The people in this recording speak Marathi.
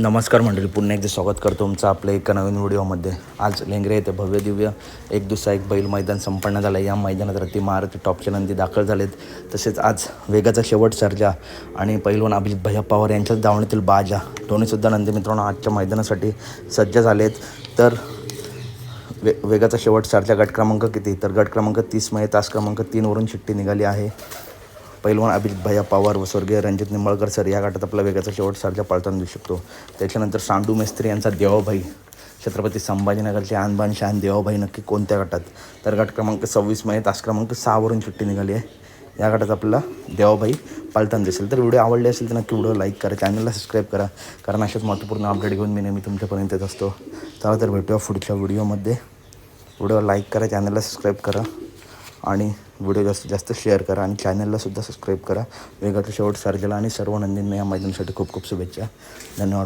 नमस्कार मंडळी पुन्हा एकदा स्वागत करतो तुमचं आपल्या एका नवीन व्हिडिओमध्ये. आज लेंगरे येथे भव्य दिव्य एक दुसरा एक बैल मैदान संपन्न झालं. या मैदानात रती महाराज टॉपचे नंदी दाखल झालेत. तसेच आज वेगाचा शेवट सर्जा आणि पैलवान अभिजित भैया पवार यांच्याच धावण्यातील बाजा. दोन्हीसुद्धा नंदी मित्रांनो आजच्या मैदानासाठी सज्ज झालेत. तर वे वेगाचा शेवट सरच्या गट क्रमांक किती? तर गट क्रमांक तीसमध्ये तास क्रमांक तीनवरून शिट्टी निघाली आहे. पैलवान अभिजित भैया पवार व स्वर्गीय रणजित निंबाळकर सर या गटात आपला वेगाचा शेवट सरच्या पाळताना दिसू शकतो. त्याच्यानंतर सांडू मेस्त्री यांचा देवाभाई छत्रपती संभाजीनगरचे आनबान शहान देवाभाई नक्की कोणत्या गटात? तर गट क्रमांक सव्वीसमध्ये तास क्रमांक सहावरून सुट्टी निघाली आहे. या गटात आपला देवाभाई पालताना दिसेल. तर व्हिडिओ आवडले असेल तर नक्की व्हिडिओ लाईक करा चॅनलला सबस्क्राईब करा कारण अशाच महत्त्वपूर्ण अपडेट घेऊन मी नेहमी तुमच्यापर्यंत येत असतो. चला तर भेटूया पुढच्या व्हिडिओमध्ये व्हिडिओ लाईक करा चॅनलला सबस्क्राईब करा. आणि व्हिडिओ जास्तीत जास्त शेअर करा आणि चॅनलला सुद्धा सबस्क्राईब करा. वेगळं शेवट सर्जला आणि सर्व नंदींना या मैदानासाठी खूप खूप शुभेच्छा. धन्यवाद.